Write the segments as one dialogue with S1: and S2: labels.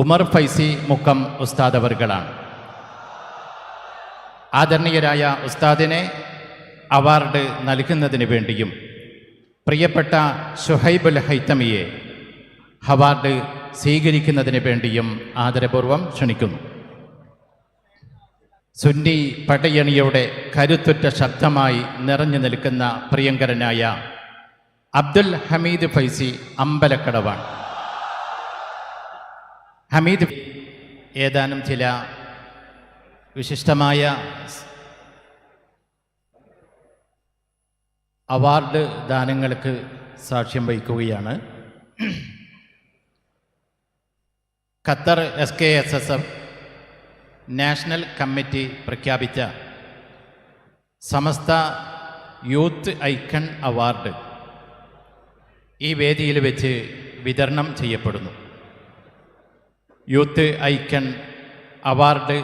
S1: ഉമർ ഫൈസി മുക്കം ഉസ്താദ് അവർകളാണ്. ആദരണീയരായ ഉസ്താദിനെ അവാർഡ് നൽകുന്നതിന് വേണ്ടിയും പ്രിയപ്പെട്ട ഷുഹൈബുൽ ഹൈത്തമിയെ അവാർഡ് സ്വീകരിക്കുന്നതിന് വേണ്ടിയും ആദരപൂർവം ക്ഷണിക്കുന്നു. സുന്നി പടയണിയുടെ കരുത്തുറ്റ ശബ്ദമായി നിറഞ്ഞു നിൽക്കുന്ന പ്രിയങ്കരനായ അബ്ദുൽ ഹമീദ് ഫൈസി അമ്പലക്കടവാണ്. ഹമീദ് ഏതാനും ചില വിശിഷ്ടമായ അവാർഡ് ദാനങ്ങൾക്ക് സാക്ഷ്യം വഹിക്കുകയാണ്. Qatar S K S S F national committee പ്രഖ്യാപിച്ച സമസ്ത യൂത്ത് ഐക്കൺ അവാർഡ് ഈ വേദിയിൽ വെച്ച് വിതരണം ചെയ്യപ്പെടുന്നു. യൂത്ത് ഐക്കൺ അവാർഡ്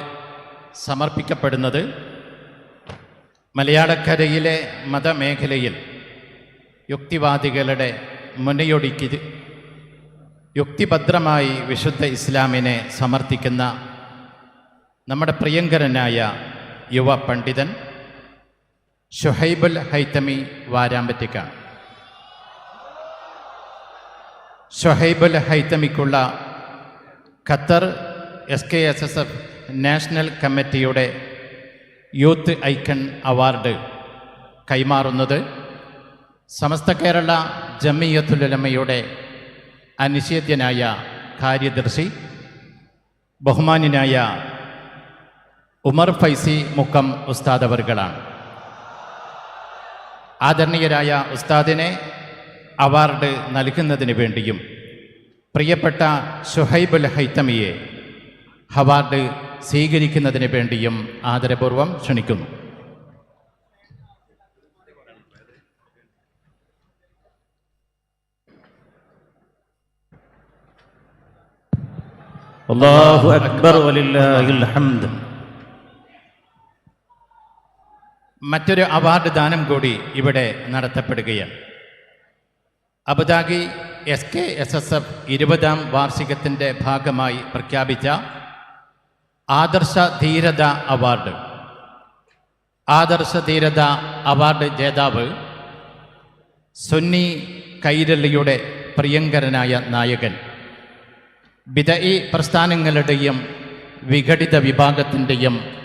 S1: സമർപ്പിക്കപ്പെടുന്നത് മലയാളക്കരയിലെ മതമേഖലയിൽ യുക്തിവാദികളുടെ മുനയൊടുക്കി യുക്തിഭദ്രമായി വിശുദ്ധ ഇസ്ലാമിനെ സമർത്ഥിക്കുന്ന നമ്മുടെ പ്രിയങ്കരനായ യുവ പണ്ഡിതൻ ഷുഹൈബുൽ ഹൈത്തമി വാരാമ്പറ്റിക്കാണ് Shuhaibul ഹൈത്തമിക്കുള്ള Qatar S K S S F national കമ്മിറ്റിയുടെ യൂത്ത് ഐക്കൺ അവാർഡ് കൈമാറുന്നത് സമസ്ത കേരള ജമിയത്തുലമയുടെ അനിഷേധ്യനായ കാര്യദർശി ബഹുമാന്യനായ ഉമർ ഫൈസി മുക്കം ഉസ്താദ് അവർകളാണ്. ആദരണീയരായ ഉസ്താദിനെ അവാർഡ് നൽകുന്നതിന് വേണ്ടിയും പ്രിയപ്പെട്ട ഷുഹൈബുൽ ഹൈത്തമിയെ ഹവാർഡ് സ്വീകരിക്കുന്നതിന് വേണ്ടിയും ആദരപൂർവം ക്ഷണിക്കുന്നു.
S2: അള്ളാഹു അക്ബർ ഹംദ്.
S1: മറ്റൊരു അവാർഡ് ദാനം കൂടി ഇവിടെ നടത്തപ്പെടുകയാണ്. Abu Dhabi S K S S F ഇരുപതാം വാർഷികത്തിന്റെ ഭാഗമായി പ്രഖ്യാപിച്ച ആദർശ ധീരത അവാർഡ്. ആദർശ ധീരത അവാർഡ് ജേതാവ് സുന്നി കൈരളിയുടെ പ്രിയങ്കരനായ നായകൻ. ബിദഈ പ്രസ്ഥാനങ്ങളുടെയും വിഘടിത വിഭാഗത്തിന്റെയും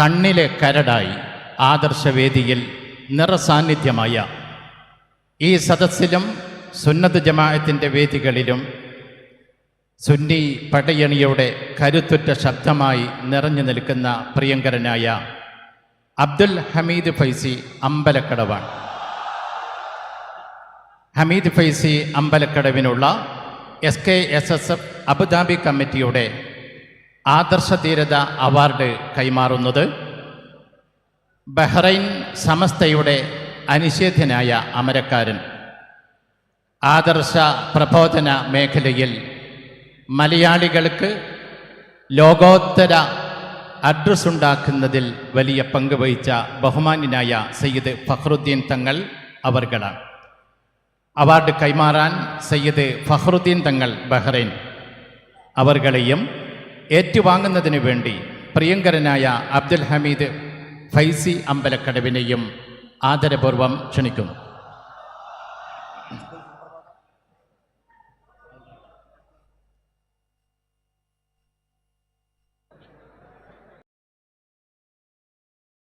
S1: കണ്ണിലെ കരടായി ആദർശവേദിയിൽ നിറസാന്നിധ്യമായ ഈ സദസ്സിലും സുന്നത്ത് ജമാഅത്തിന്റെ വേദികളിലും സുന്നി പടയണിയുടെ കരുത്തുറ്റ ശബ്ദമായി നിറഞ്ഞു നിൽക്കുന്ന പ്രിയങ്കരനായ അബ്ദുൽ ഹമീദ് ഫൈസി അമ്പലക്കടവാണ്. Hameed Faizy അമ്പലക്കടവിനുള്ള S K S S F Abu Dhabi കമ്മിറ്റിയുടെ ആദർശ ധീരത അവാർഡ് കൈമാറുന്നത് ബഹ്റൈൻ സമസ്തയുടെ അനിഷേധ്യനായ അമരക്കാരൻ ആദർശ പ്രബോധന മേഖലയിൽ മലയാളികൾക്ക് ലോകോത്തര അഡ്രസ് ഉണ്ടാക്കുന്നതിൽ വലിയ പങ്ക് വഹിച്ച ബഹുമാന്യനായ സയ്യിദ് ഫഖറുദ്ദീൻ തങ്ങൾ അവർകളാണ്. അവാർഡ് കൈമാറാൻ സയ്യിദ് ഫഖറുദ്ദീൻ തങ്ങൾ ബഹ്റൈൻ അവർകളെയും ഏറ്റുവാങ്ങുന്നതിനു വേണ്ടി പ്രിയങ്കരനായ അബ്ദുൽ ഹമീദ് ഫൈസി അമ്പലക്കടവിനെയും ആദരപൂർവം ക്ഷണിക്കുന്നു.